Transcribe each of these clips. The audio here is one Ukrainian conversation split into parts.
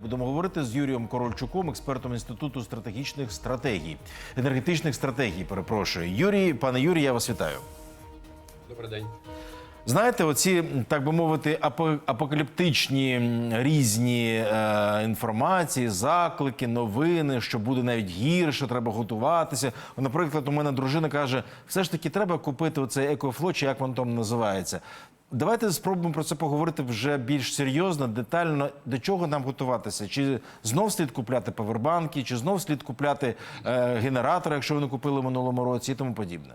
Будемо говорити з Юрієм Корольчуком, експертом інституту стратегічних стратегій, енергетичних стратегій. Перепрошую, Юрій, пане Юрій, я вас вітаю. Добрий день. Знаєте, оці так би мовити, апо- апокаліптичні різні е, інформації, заклики, новини, що буде навіть гірше, треба готуватися. Наприклад, у мене дружина каже: все ж таки треба купити оцей екофло, чи як воно там називається. Давайте спробуємо про це поговорити вже більш серйозно, детально. До чого нам готуватися? Чи знов слід купляти павербанки, чи знов слід купляти е, генератори, якщо вони купили в минулому році, і тому подібне.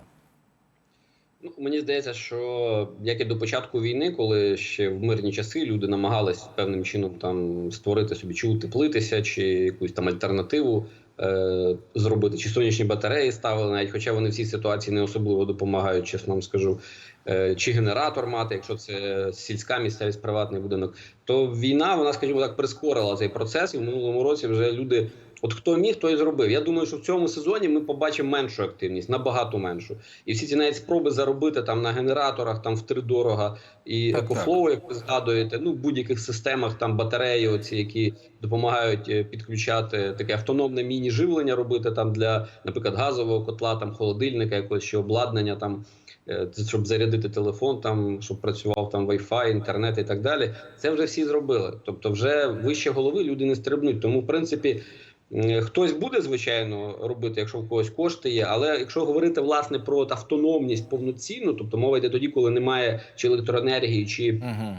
Ну, мені здається, що як і до початку війни, коли ще в мирні часи люди намагались певним чином там створити собі чи утеплитися, чи якусь там альтернативу е- зробити, чи сонячні батареї ставили, навіть хоча вони в цій ситуації не особливо допомагають, чесно вам скажу. Е, Чи генератор мати, якщо це сільська місцевість, приватний будинок, то війна, вона, скажімо так, прискорила цей процес, і в минулому році вже люди, от хто міг, той і зробив. Я думаю, що в цьому сезоні ми побачимо меншу активність, набагато меншу. І всі ці навіть спроби заробити там на генераторах, там втридорога і Так, екофлоу, як ви згадуєте, ну в будь-яких системах там батареї, оці які допомагають е, підключати таке автономне міні-живлення, робити там для, наприклад, газового котла, там холодильника, якогось ще обладнання там. е, Щоб зарядити телефон, там щоб працював там Wi-Fi, інтернет і так далі, це вже всі зробили. Тобто, вже вище голови люди не стрибнуть. Тому, в принципі, Хтось буде звичайно робити, якщо в когось кошти є. Але якщо говорити власне про автономність повноцінну, тобто мова йде тоді, коли немає чи електроенергії, чи Угу.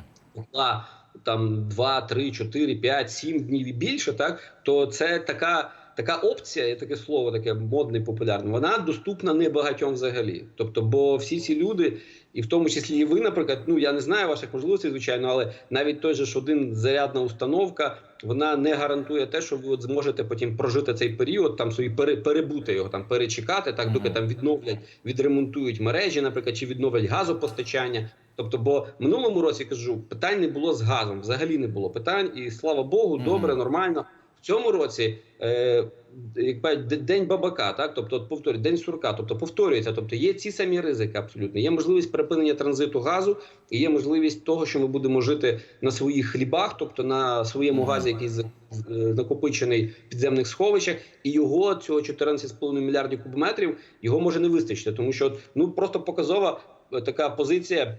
там 2, 3, 4, 5, 7 днів і більше, так то це така. Така опція, є таке слово, таке модне і популярне. Вона доступна не багатьом взагалі. Тобто, бо всі ці люди, і в тому числі і ви, наприклад, ну я не знаю ваших можливостей, звичайно, але навіть той же ж один зарядна установка, вона не гарантує те, що ви от зможете потім прожити цей період, там собі пере, перебути його, там перечекати, так доки там відновлять, відремонтують мережі, наприклад, чи відновлять газопостачання. Тобто, бо минулому році кажу, питань не було з газом, взагалі не було питань, і слава Богу, добре, нормально. В цьому році е, як кажуть, день бабака, так тобто от день сурка, тобто повторюється. Тобто є ці самі ризики абсолютно. Є можливість припинення транзиту газу, і є можливість того, що ми будемо жити на своїх хлібах, тобто на своєму газі, який е, накопичений в підземних сховищах, і його цього 14,5 мільярдів кубометрів його може не вистачити, тому що ну просто показова е, така позиція.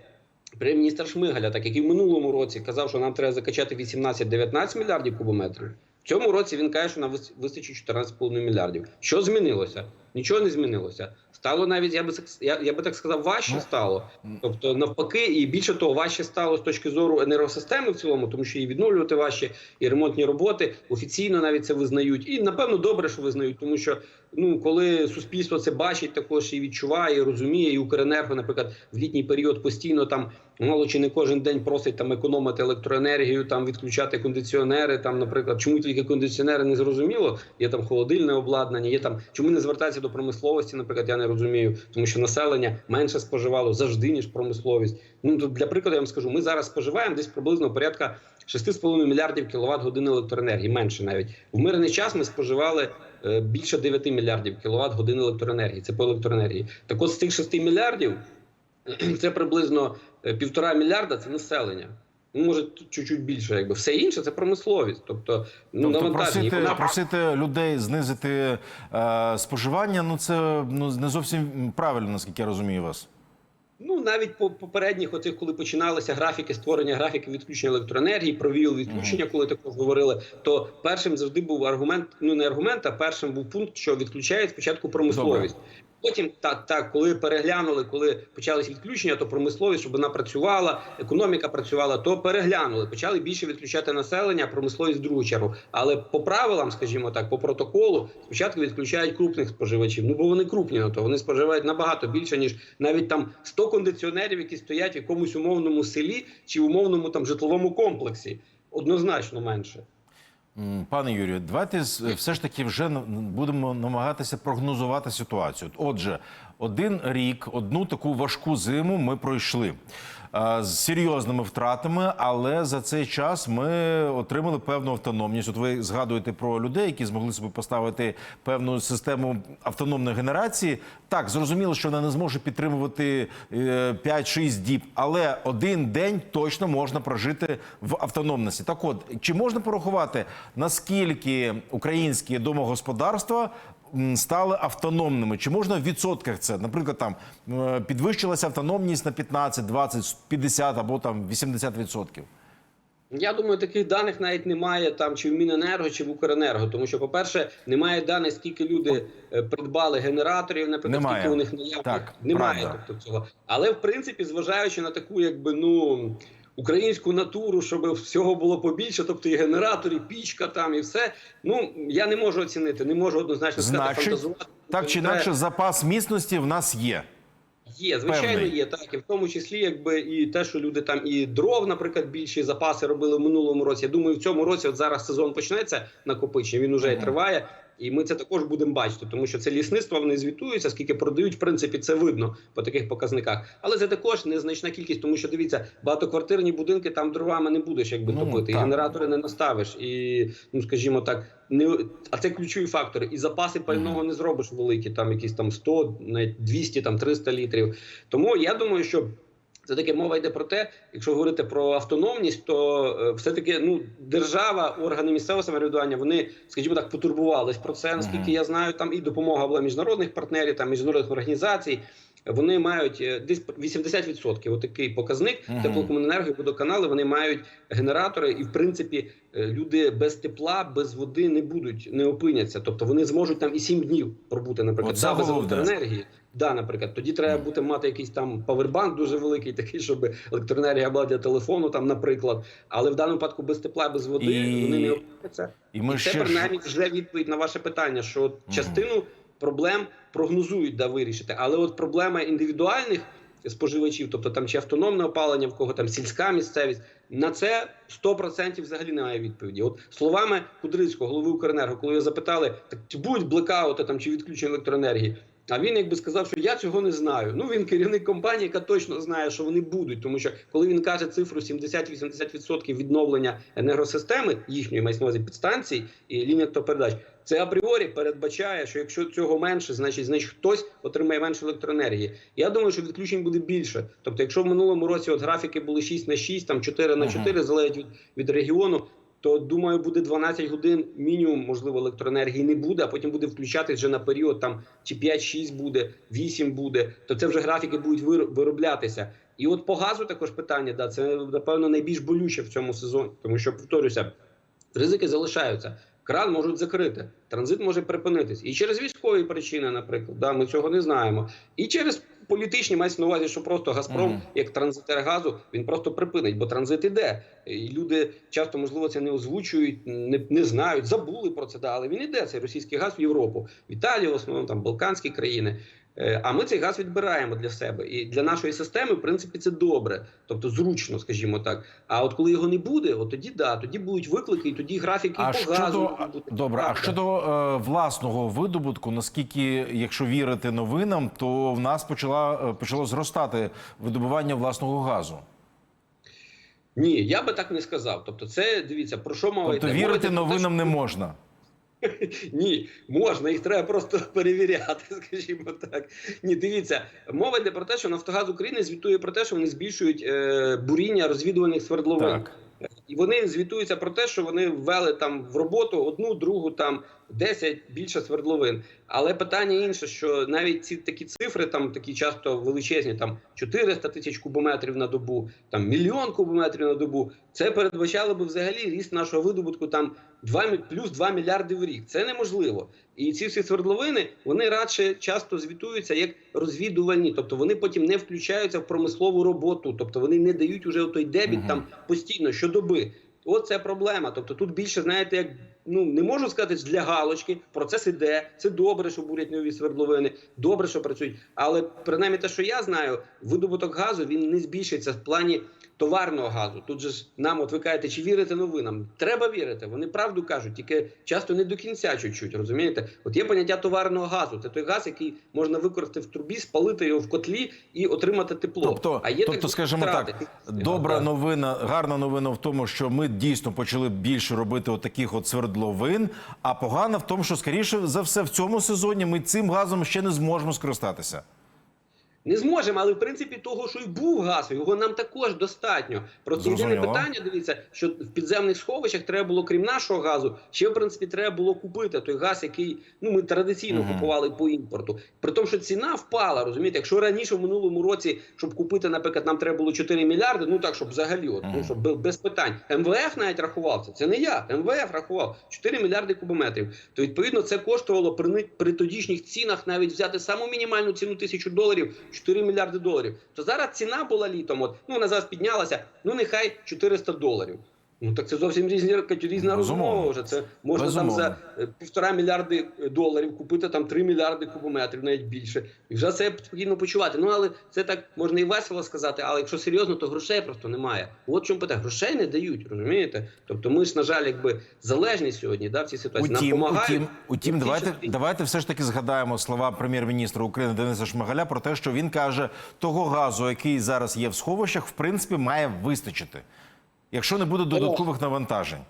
Прем'єр-міністр Шмигаля, так як і в минулому році казав, що нам треба закачати 18-19 мільярдів кубометрів. В цьому році він каже, що на вис- вистачить 14,5 мільярдів. Що змінилося? Нічого не змінилося. Стало навіть, я би я, я би так сказав, важче Ну, стало. Тобто, навпаки, і більше того, важче стало з точки зору енергосистеми в цілому, тому що її відновлювати важче, і ремонтні роботи офіційно навіть це визнають. І напевно добре, що визнають, тому що ну коли суспільство це бачить, також і відчуває, і розуміє, і Укренерго, наприклад, в літній період постійно там мало чи не кожен день просить там економити електроенергію, там відключати кондиціонери. Там, наприклад, чому тільки кондиціонери не зрозуміло? Є там холодильне обладнання, є там чому не звертатися до промисловості, наприклад, я не розумію, тому що населення менше споживало завжди ніж промисловість. Ну то для прикладу я вам скажу, ми зараз споживаємо десь приблизно порядка 6,5 мільярдів кіловат годин електроенергії, менше навіть в мирний час. Ми споживали е, більше 9 мільярдів кіловат годин електроенергії. Це по електроенергії. Так от з цих 6 мільярдів це приблизно е, півтора мільярда. Це населення. Ну, може, чуть-чуть більше, якби все інше це промисловість. Тобто, ну Тобто навантаження. Просити, вона- просити людей знизити е, споживання, ну це ну не зовсім правильно, наскільки я розумію вас. Ну навіть по попередніх, оцих, коли починалися графіки створення графіки відключення електроенергії, провіл відключення, коли також говорили, то першим завжди був аргумент. Ну не аргумент, а першим був пункт, що відключають спочатку промисловість. Потім так, так, коли переглянули, коли почалися відключення, то промисловість, щоб вона працювала, економіка працювала, то переглянули. Почали більше відключати населення, промисловість в другу чергу. Але по правилам, скажімо так, по протоколу, спочатку відключають крупних споживачів. Ну бо вони крупні, ну, то вони споживають набагато більше ніж навіть там 100 кондиціонерів, які стоять в якомусь умовному селі чи умовному там житловому комплексі. Однозначно менше. Пане Юрію, давайте з- все ж таки вже будемо намагатися прогнозувати ситуацію. Отже, один рік, одну таку важку зиму ми пройшли. Е, з серйозними втратами, але за цей час ми отримали певну автономність. От ви згадуєте про людей, які змогли собі поставити певну систему автономної генерації. Так, зрозуміло, що вона не зможе підтримувати е, 5-6 діб, але один день точно можна прожити в автономності. Так от, чи можна порахувати, наскільки українські домогосподарства стали автономними? Чи можна в відсотках це? Наприклад, там е, підвищилася автономність на 15, 20, 50 або там 80 відсотків? Я думаю, таких даних навіть немає там чи в Міненерго, чи в Укренерго. Тому що, по-перше, немає даних, скільки люди е, придбали генераторів, наприклад, Немає. скільки у них наявних. Так, немає правда. тобто цього. Але в принципі, зважаючи на таку, якби ну. Українську натуру, щоб всього було побільше, тобто і генератор, і пічка там, і все. Ну я не можу оцінити, не можу однозначно сказати, Значить, фантазувати. Так чи інакше, запас міцності в нас є. Є, звичайно, Певний. є так, і в тому числі, якби і те, що люди там і дров, наприклад, більші запаси робили в минулому році. Я думаю, в цьому році, от зараз сезон почнеться накопичення, він уже і триває. І ми це також будемо бачити, тому що це лісництво вони звітуються, скільки продають. В принципі, це видно по таких показниках. Але це також незначна кількість, тому що дивіться, багатоквартирні будинки там дровами не будеш якби Ну, топити, і так. генератори не наставиш. І ну скажімо так, не а це ключові фактори. І запаси пального не зробиш великі, там якісь там 100, навіть 200, там 300 літрів. Тому я думаю, що. Це таки мова йде про те, якщо говорити про автономність, то е, все-таки ну держава, органи місцевого самоврядування, вони, скажімо так, потурбувались про це. Наскільки я знаю, там і допомога була міжнародних партнерів, там міжнародних організацій. Вони мають е, десь 80%. Отакий показник. Мгм. Теплокомуненерго і водоканали вони мають генератори, і в принципі е, люди без тепла, без води не будуть, не опиняться. Тобто вони зможуть там і 7 днів пробути, наприклад, Оце да, без головне. Да, наприклад, тоді треба бути мати якийсь там павербанк дуже великий, такий, щоб електроенергія була для телефону, там, наприклад. Але в даному випадку без тепла, без води І- вони не опиняться. І ми І це ще принаймні вже відповідь на ваше питання, що частину проблем прогнозують да вирішити, але от проблема індивідуальних споживачів, тобто там чи автономне опалення, в кого там сільська місцевість, на це 100% взагалі немає відповіді. От словами Кудрицького, голови Укренерго, коли його запитали, так чи будуть блекаути там чи відключення електроенергії. А він якби сказав, що я цього не знаю. Ну він керівник компанії, яка точно знає, що вони будуть, тому що коли він каже цифру 70-80% відновлення енергосистеми їхньої на підстанцій і лінії електропередач, це апріорі передбачає, що якщо цього менше, значить значить хтось отримає менше електроенергії. Я думаю, що відключень буде більше. Тобто, якщо в минулому році от графіки були 6 на 6, там 4 на Мгм. 4, залежить від, від регіону. То думаю, буде 12 годин мінімум, можливо, електроенергії не буде, а потім буде включати вже на період там чи 5-6 буде, 8 буде. То це вже графіки будуть вир- вироблятися. І от по газу також питання, да, це напевно найбільш болюче в цьому сезоні, тому що повторюся, ризики залишаються. Кран можуть закрити, транзит може припинитись. І через військові причини, наприклад, да, ми цього не знаємо. І через політичні мається на увазі, що просто Газпром, Мгм. як транзитер газу, він просто припинить, бо транзит іде. І люди часто, можливо, це не озвучують, не, не знають, забули про це, да, але він іде, цей російський газ в Європу, в Італію, в основному там Балканські країни. Е, А ми цей газ відбираємо для себе. І для нашої системи, в принципі, це добре, тобто зручно, скажімо так. А от коли його не буде, от тоді да, тоді будуть виклики, і тоді графіки А по щодо газу. добре, а щодо е, власного видобутку, наскільки, якщо вірити новинам, то в нас почала е, почало зростати видобування власного газу. Ні, я би так не сказав. Тобто, це дивіться, про що мова Тобто йде. Мова вірити йде новинам що- не можна. Ні, можна, їх треба просто перевіряти, скажімо так. Ні, дивіться, мова йде про те, що Нафтогаз України звітує про те, що вони збільшують е, буріння розвідувальних свердловин. Так. І вони звітуються про те, що вони ввели там в роботу одну, другу, там 10 більше свердловин. Але питання інше, що навіть ці такі цифри, там такі часто величезні, там 400 тисяч кубометрів на добу, там мільйон кубометрів на добу, це передбачало би взагалі ріст нашого видобутку там 2, мі- плюс 2 мільярди в рік. Це неможливо. І ці всі свердловини вони радше часто звітуються як розвідувальні, тобто вони потім не включаються в промислову роботу, тобто вони не дають уже той дебіт Мгм. там постійно щодоби. От Оце проблема. Тобто тут більше, знаєте, як ну не можу сказати для галочки. Процес іде. Це добре, що бурять нові свердловини, добре, що працюють. Але принаймні те, що я знаю, видобуток газу він не збільшиться в плані товарного газу. Тут же ж нам, от ви кажете, чи вірите новинам? Треба вірити. Вони правду кажуть, тільки часто не до кінця чуть-чуть, розумієте? От є поняття товарного газу. Це той газ, який можна використати в трубі, спалити його в котлі і отримати тепло. Тобто, а є тобто, так, скажімо втрати. так, добра новина, гарна новина в тому, що ми дійсно почали більше робити от таких от свердловин. А погана в тому, що скоріше за все в цьому сезоні ми цим газом ще не зможемо скористатися. Не зможемо, але в принципі того, що й був газ, його нам також достатньо. Просто єдине питання, дивіться, що в підземних сховищах треба було, крім нашого газу, ще в принципі треба було купити той газ, який ну ми традиційно Мгм. купували по імпорту. При тому, що ціна впала, розумієте, якщо раніше в минулому році, щоб купити, наприклад, нам треба було 4 мільярди, ну так, щоб взагалі, от, ну щоб бе- без питань. МВФ навіть рахував це. Це не я. МВФ рахував 4 мільярди кубометрів. То відповідно це коштувало при, при тодішніх цінах навіть взяти саму мінімальну ціну тисячу доларів 4 мільярди доларів. То зараз ціна була літом. От ну вона зараз піднялася. Ну нехай 400 доларів. Ну так це зовсім різні різна розмова. Вже це можна Безумовно. там за е, півтора мільярди е, доларів купити там 3 мільярди кубометрів, навіть більше, і вже це спокійно почувати. Ну але це так можна і весело сказати. Але якщо серйозно, то грошей просто немає. От чому питання. Грошей не дають, розумієте? Тобто ми ж на жаль, якби залежні сьогодні, да, в цій ситуації. Нам Утім, помагають. утім, утім, давайте, що- давайте все ж таки згадаємо слова прем'єр-міністра України Дениса Шмигаля про те, що він каже, того газу, який зараз є в сховищах, в принципі, має вистачити, якщо не буде додаткових навантажень.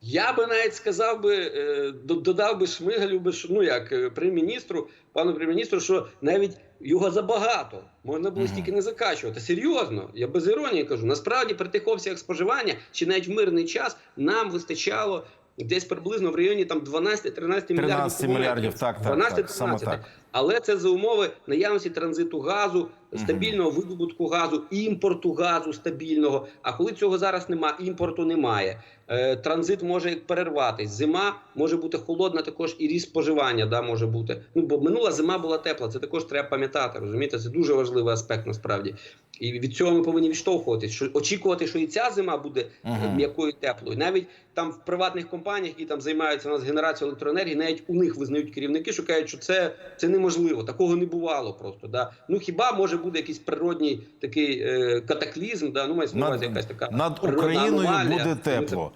Я би навіть сказав би, е, додав би Шмигалю, би, ну як е, прем'єр-міністру, пану прем'єр-міністру, що навіть його забагато можна було стільки не закачувати. Серйозно, я без іронії кажу. Насправді при тих обсягах споживання чи навіть в мирний час нам вистачало. Десь приблизно в районі там 12-13 мільярдів 13 мільярдів, так, так, 12-13. так, саме так. Але це за умови наявності транзиту газу, стабільного видобутку газу, імпорту газу стабільного. А коли цього зараз немає, імпорту немає. Е, транзит може перерватись. Зима може бути холодна, також і ріст споживання да, може бути. Ну бо минула зима була тепла. Це також треба пам'ятати. Розумієте, це дуже важливий аспект насправді. І від цього ми повинні відштовхуватись. Що очікувати, що і ця зима буде е, м'якою теплою. Навіть там в приватних компаніях, які там займаються у нас генерацією електроенергії, навіть у них визнають керівники, що кажуть, що це, це неможливо. Такого не бувало просто. Да? Ну хіба може бути якийсь природній такий е, катаклізм? Да? Ну, мається на увазі якась така над Україною буде тепло.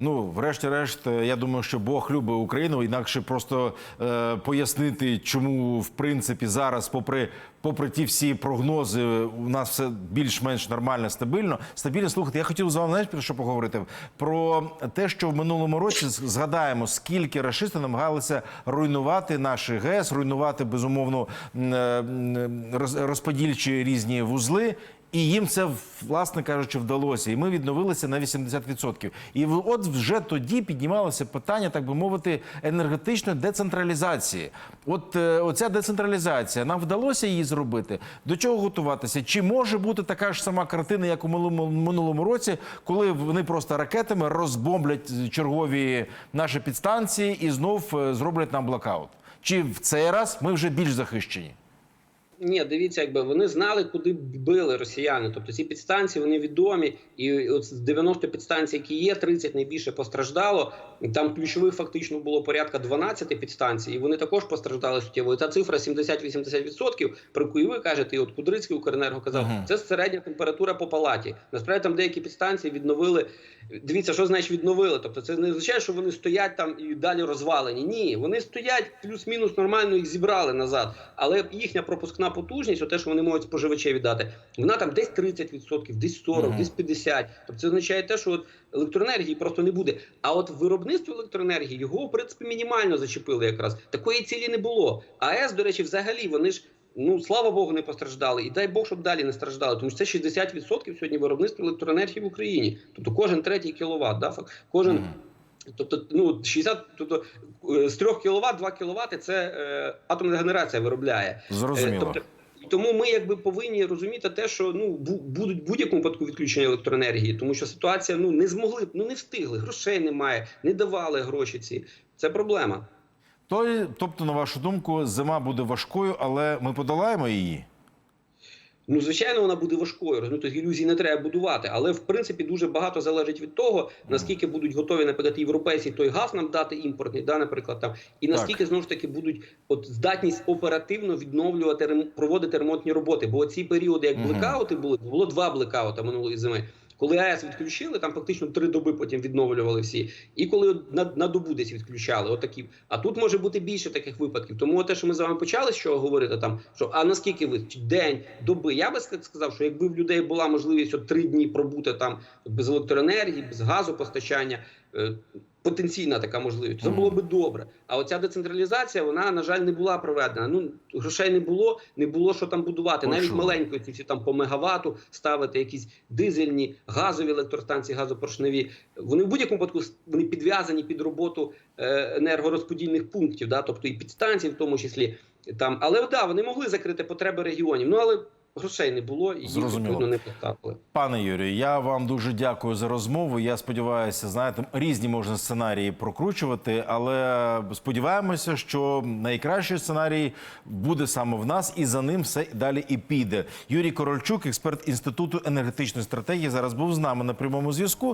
Ну, врешті-решт, е, я думаю, що Бог любить Україну. Інакше просто е, пояснити, чому в принципі зараз, попри попри ті всі прогнози, у нас все більш-менш нормально, стабільно. Стабільно слухайте. Я хотів з вами знаєте, про що поговорити про те, що в минулому році згадаємо, скільки рашисти намагалися руйнувати наші ГЕС, руйнувати безумовно м, е, розподільчі різні вузли. І їм це, власне кажучи, вдалося. І ми відновилися на 80%. І от вже тоді піднімалося питання, так би мовити, енергетичної децентралізації. От е, оця децентралізація, нам вдалося її зробити. До чого готуватися? Чи може бути така ж сама картина, як у минулому, році, коли вони просто ракетами розбомблять чергові наші підстанції і знов е, зроблять нам блокаут? Чи в цей раз ми вже більш захищені? Ні, дивіться, якби вони знали, куди били росіяни. Тобто ці підстанції вони відомі, і от з 90 підстанцій, які є, 30 найбільше постраждало. Там ключових фактично було порядка 12 підстанцій, і вони також постраждали суттєво. І Ця цифра 70-80%, про ви кажете, і от Кудрицький Укренерго казав, Мгм. це середня температура по палаті. Насправді там деякі підстанції відновили. Дивіться, що значить відновили. Тобто, це не означає, що вони стоять там і далі розвалені. Ні, вони стоять плюс-мінус нормально, їх зібрали назад. Але їхня пропускна потужність, те, що вони можуть споживачеві дати, вона там десь 30%, десь 40%, Мгм. десь 50%. Тобто це означає те, що от електроенергії просто не буде. А от виробництво електроенергії його в принципі мінімально зачепили якраз. Такої цілі не було. АЕС, до речі, взагалі вони ж. Ну, слава Богу, не постраждали. І дай Бог, щоб далі не страждали. Тому що це 60% сьогодні виробництва електроенергії в Україні. Тобто кожен третій кіловат, да. Кожен. Тобто, ну 60, тобто е, з 3 кВт 2 кВт це е, атомна генерація виробляє. Е, Зрозуміло. Тобто, тому ми якби повинні розуміти те, що ну бу- будуть в будь-якому випадку відключення електроенергії, тому що ситуація ну не змогли, ну не встигли, грошей немає, не давали гроші ці. Це проблема. То, тобто, на вашу думку, зима буде важкою, але ми подолаємо її. Ну, звичайно, вона буде важкою. розумієте, Тобто ілюзій не треба будувати. Але в принципі дуже багато залежить від того, наскільки будуть готові, наприклад, європейці той газ нам дати імпортний, да, наприклад, там, і наскільки знову ж таки будуть от здатність оперативно відновлювати проводити ремонтні роботи. Бо ці періоди, як блекаути були, було два блекаута минулої зими. Коли АЕС відключили, там фактично три доби потім відновлювали всі. І коли на, на добу десь відключали, отакі. А тут може бути більше таких випадків. Тому те, що ми з вами почали з чого говорити, там що а наскільки ви день, доби? Я би ска- сказав, що якби в людей була можливість от три дні пробути там без електроенергії, без газопостачання. Е, Потенційна така можливість, це було би добре. А оця децентралізація, вона на жаль не була проведена. Ну грошей не було, не було що там будувати. Навіть Почули. маленької ці всі там по мегавату ставити якісь дизельні, газові електростанції, газопоршневі. Вони в будь-якому випадку вони підв'язані під роботу е, енергорозподільних пунктів, да, тобто і підстанцій, в тому числі там. Але да, вони могли закрити потреби регіонів. Ну але грошей не було і їх відповідно не поставили. Пане Юрію, я вам дуже дякую за розмову. Я сподіваюся, знаєте, різні можна сценарії прокручувати, але сподіваємося, що найкращий сценарій буде саме в нас, і за ним все далі і піде. Юрій Корольчук, експерт інституту енергетичної стратегії, зараз був з нами на прямому зв'язку.